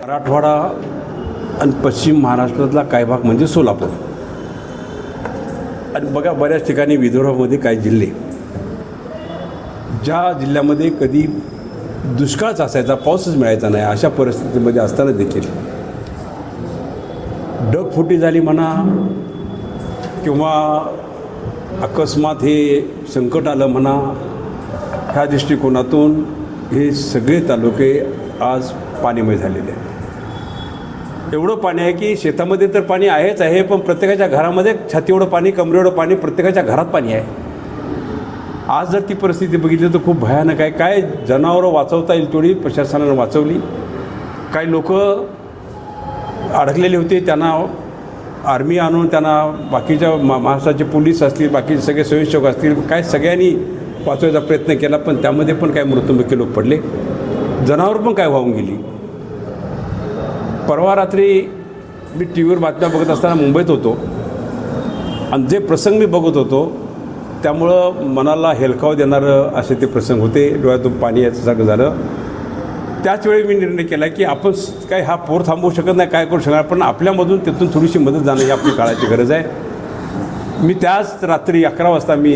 मराठवाडा आणि पश्चिम महाराष्ट्रातला काही भाग म्हणजे सोलापूर. आणि बघा बऱ्याच ठिकाणी विदर्भामध्ये काही जिल्हे. ज्या जिल्ह्यामध्ये कधी दुष्काळच असायचा पाऊसच मिळायचा नाही अशा परिस्थितीमध्ये असताना देखील. ढगफुटी झाली म्हणा किंवा अकस्मात हे संकट आलं म्हणा ह्या दृष्टिकोनातून हे सगळे तालुके आज पाणीमय झालेले आहेत एवढं पाणी आहे की शेतामध्ये तर पाणी आहेच आहे पण प्रत्येकाच्या घरामध्ये छाती एवढं पाणी कमरेवढं पाणी प्रत्येकाच्या घरात पाणी आहे. आज जर ती परिस्थिती बघितली तर खूप भयानक आहे. काय जनावरं वाचवता येईल तेवढी प्रशासनानं वाचवली. काही लोक अडकलेले होते त्यांना आर्मी आणून त्यांना बाकीच्या मा महाराष्ट्राचे पोलीस असतील बाकीचे सगळे स्वयंसेवक असतील काय सगळ्यांनी वाचवायचा प्रयत्न केला पण त्यामध्ये पण काय मृत्युमुखी लोक पडले. जनावर पण काय वाहून गेली. परवा रात्री मी टी व्हीवर बातम्या बघत असताना मुंबईत होतो. आणि जे प्रसंग मी बघत होतो त्यामुळं मनाला हेलकाव देणारं असे ते प्रसंग होते. डोळ्यातून पाणी याच्यासारखं झालं. त्याचवेळी मी निर्णय केला की आपण काय हा पोर थांबवू शकत नाही काय करू शकणार पण आपल्यामधून तिथून थोडीशी मदत जाणं ही आपली काळाची गरज आहे. मी त्याच रात्री अकरा वाजता मी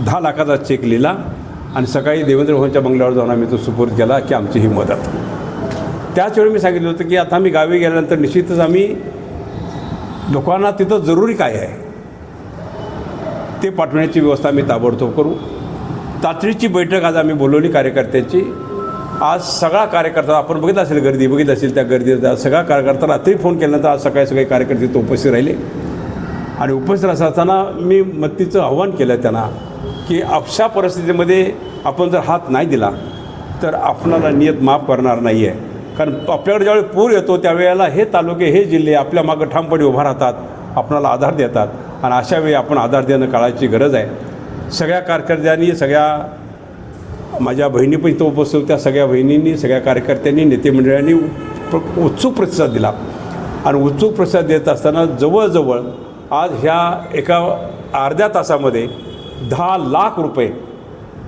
दहा लाखाचा चेक लिहिला. आणि सकाळी देवेंद्र भवनच्या बंगल्यावर जाऊन आम्ही तो सुपूर्द केला की आमची ही मदत. त्याचवेळी मी सांगितलं होतं की आता आम्ही गावी गेल्यानंतर निश्चितच आम्ही लोकांना तिथं जरुरी काय आहे ते पाठवण्याची व्यवस्था आम्ही ताबडतोब करू. तातडीची बैठक आज आम्ही बोलवली कार्यकर्त्यांची. आज सगळा कार्यकर्ता आपण बघित असेल गर्दी बघित असेल त्या गर्दीत सगळा कार्यकर्ता रात्री फोन केल्यानंतर आज सकाळी सगळे कार्यकर्ते उपस्थित राहिले. आणि उपस्थित असताना मी मत्तीचं आव्हान केलं त्यांना की अशा परिस्थितीमध्ये आपण जर हात नाही दिला तर आपणाला नियत माफ करणार नाही आहे कारण आपल्याकडे ज्यावेळी पूर येतो त्यावेळेला हे तालुके हे जिल्हे आपल्या मागं ठामपणे उभा राहतात आपणाला आधार देतात आणि अशा वेळी आपण आधार देणं काळाची गरज आहे. सगळ्या कारकर्त्यांनी सगळ्या माझ्या बहिणी पण इथं उपस्थित होत्या. सगळ्या बहिणींनी सगळ्या कार्यकर्त्यांनी नेते मंडळांनी उत्सुक प्रतिसाद दिला. आणि उत्सुक प्रतिसाद देत असताना जवळजवळ आज ह्या एका अर्ध्या तासामध्ये दहा लाख रुपये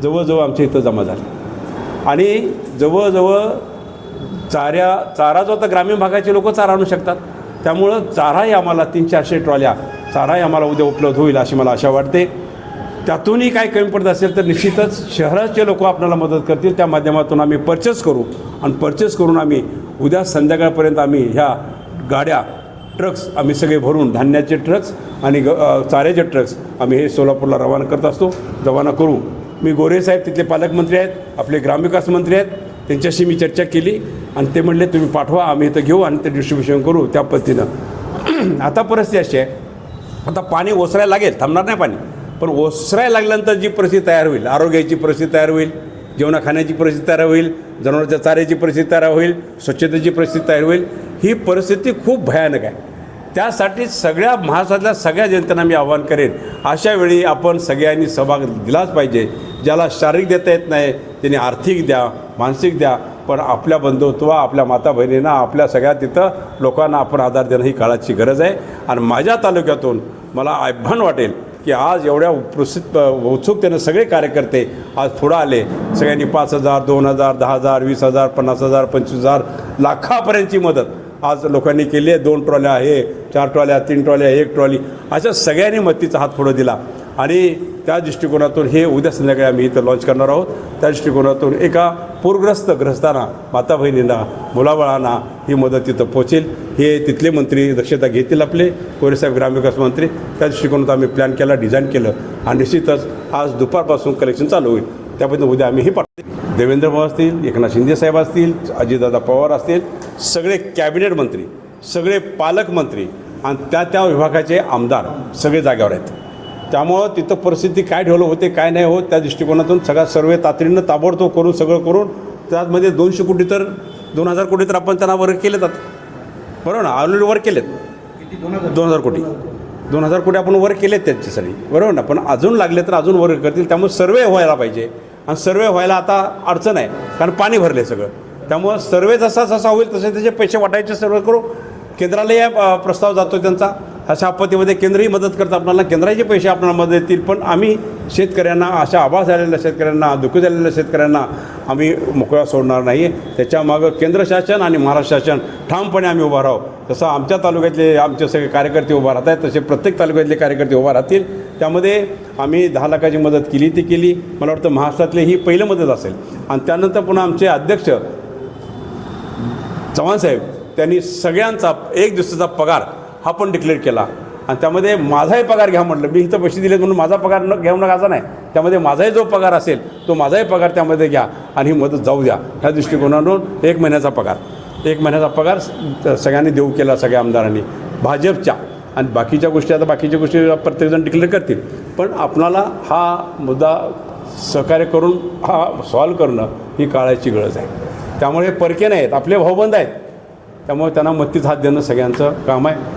जवळजवळ आमच्या इथं जमा झाले. आणि जवळजवळ चाऱ्या चारा जो आता ग्रामीण भागाचे लोक चारा आणू शकतात त्यामुळं चाराही आम्हाला तीन चारशे ट्रॉल्या चाराही आम्हाला उद्या उपलब्ध होईल अशी मला आशा वाटते. त्यातूनही काय कमी पडत असेल तर निश्चितच शहराचे लोक आपल्याला मदत करतील. त्या माध्यमातून आम्ही परचेस करू. आणि परचेस करून आम्ही उद्या संध्याकाळपर्यंत आम्ही ह्या गाड्या ट्रक्स आम्ही सगळे भरून धान्याचे ट्रक्स आणि ग चाऱ्याचे ट्रक्स आम्ही हे सोलापूरला रवाना करत असतो रवाना करू. मी गोरे साहेब तिथले पालकमंत्री आहेत आपले ग्रामविकास मंत्री आहेत त्यांच्याशी मी चर्चा केली आणि ते म्हणले तुम्ही पाठवा आम्ही इथं घेऊ आणि ते डिस्ट्रीब्युशन करू. त्या पद्धतीनं. आता परिस्थिती अशी आहे आता पाणी ओसरायला लागेल थांबणार नाही पाणी. पण ओसरायला लागल्यानंतर जी परिस्थिती तयार होईल आरोग्याची परिस्थिती तयार होईल जेवणा खाण्याची परिस्थिती तयार होईल जनावरांच्या चाऱ्याची परिस्थिती तयार होईल स्वच्छतेची परिस्थिती तयार होईल. ही परिस्थिती खूप भयानक आहे. त्यासाठी सगळ्या महाराष्ट्रातल्या सगळ्या जनतेला मी आवाहन करेन अशा वेळी आपण सगळ्यांनी सहभाग दिलाच पाहिजे. ज्याला शारीरिक देता येत नाही त्यांनी आर्थिक द्या मानसिक द्या पण आपल्या बंधुत्व आपल्या माता बहिणींना आपल्या सगळ्या तिथं लोकांना आपण आधार देणं ही काळाची गरज आहे. आणि माझ्या तालुक्यातून मला आव्हान वाटेल की आज एवढ्या प्रसिद्ध उत्सुकतेनं सगळे कार्यकर्ते आज पुढं आले. सगळ्यांनी पाच हजार दोन हजार दहा हजार वीस हजार पन्नास हजार पंचवीस हजार लाखापर्यंतची मदत आज लोकांनी केली आहे. दोन ट्रॉल्या आहे चार ट्रॉल्या तीन ट्रॉल्या एक ट्रॉली. अशा सगळ्यांनी मदतीचा हात पुढं दिला. आणि त्या दृष्टिकोनातून हे उद्या संध्याकाळी आम्ही इथं लॉन्च करणार आहोत. त्या दृष्टिकोनातून एका पूरग्रस्त ग्रस्तांना माता बहिणींना मुलाबाळांना ही मदत तिथं पोचेल हे तिथले मंत्री दक्षता घेतील आपले कोरेसाहेब ग्रामविकास मंत्री त्या दृष्टिकोनातून आम्ही प्लॅन केला डिझाईन केलं. आणि निश्चितच आज दुपारपासून कलेक्शन चालू होईल. त्याबद्दल उद्या आम्ही हे पाठवतो देवेंद्र भाऊ असतील एकनाथ शिंदे साहेब असतील अजितदादा पवार असतील सगळे कॅबिनेट मंत्री सगळे पालकमंत्री आणि त्या त्या विभागाचे आमदार सगळे जाग्यावर आहेत. त्यामुळं तिथं परिस्थिती काय डेव्हलप होते काय नाही होत त्या दृष्टिकोनातून सगळा सर्वे तातडीनं ताबडतोब करून सगळं करून त्यामध्ये दोनशे कोटी तर दोन हजार कोटी तर आपण त्यांना वर्ग केले जातात. बरोबर ना? ऑलरेडी वर्क केलेत. दोन हजार. कोटी. दोन हजार कोटी आपण वर्क केलेत त्यांच्यासाठी. बरोबर ना? पण अजून लागले तर अजून वर्क करतील. त्यामुळे सर्वे व्हायला पाहिजे. आणि सर्वे व्हायला आता अडचण आहे. कारण पाणी भरले सगळं. त्यामुळं सर्वे जसा जसा होईल तसे त्याचे पैसे वाटायचे सर्व करू. केंद्रालाही अ, प्रस्ताव जातो त्यांचा. अशा आपत्तीमध्ये केंद्रही मदत करतं. आपल्याला केंद्राचे पैसे आपल्याला मदत येतील पण आम्ही शेतकऱ्यांना अशा आभास झालेल्या शेतकऱ्यांना दुःख झालेल्या शेतकऱ्यांना आम्ही मोकळा सोडणार नाही त्याच्यामागं केंद्र शासन आणि महाराष्ट्र शासन ठामपणे आम्ही उभा राहू. जसं आमच्या तालुक्यातले आमचे सगळे कार्यकर्ते उभा राहत आहेत तसे प्रत्येक तालुक्यातले कार्यकर्ते उभा राहतील. त्यामध्ये आम्ही दहा लाखाची मदत केली ती केली. मला वाटतं महाराष्ट्रातली ही पहिलं मदत असेल. आणि त्यानंतर पुन्हा आमचे अध्यक्ष चव्हाणसाहेब त्यांनी सगळ्यांचा एक दिवसाचा पगार हा पण डिक्लेअर केला. आणि त्यामध्ये माझाही पगार घ्या म्हटलं. मी इथं पैसे दिले म्हणून माझा पगार न घेऊ नका असा नाही. त्यामध्ये माझाही जो पगार असेल तो माझाही पगार त्यामध्ये घ्या आणि ही मदत जाऊ द्या. ह्या दृष्टिकोनातून एक महिन्याचा पगार. एक महिन्याचा पगार सगळ्यांनी देऊ केला सगळ्या आमदारांनी. भाजपच्या. आणि बाकीच्या गोष्टी आता बाकीच्या गोष्टी प्रत्येकजण डिक्लेअर करतील. पण आपणाला हा मुद्दा सहकार्य करून हा सॉल्व करणं ही काळाची गरज आहे. त्यामुळे परके नाहीत. आपले भाऊबंद आहेत. त्यामुळे त्यांना मत्तीच हात देणं सगळ्यांचं काम आहे.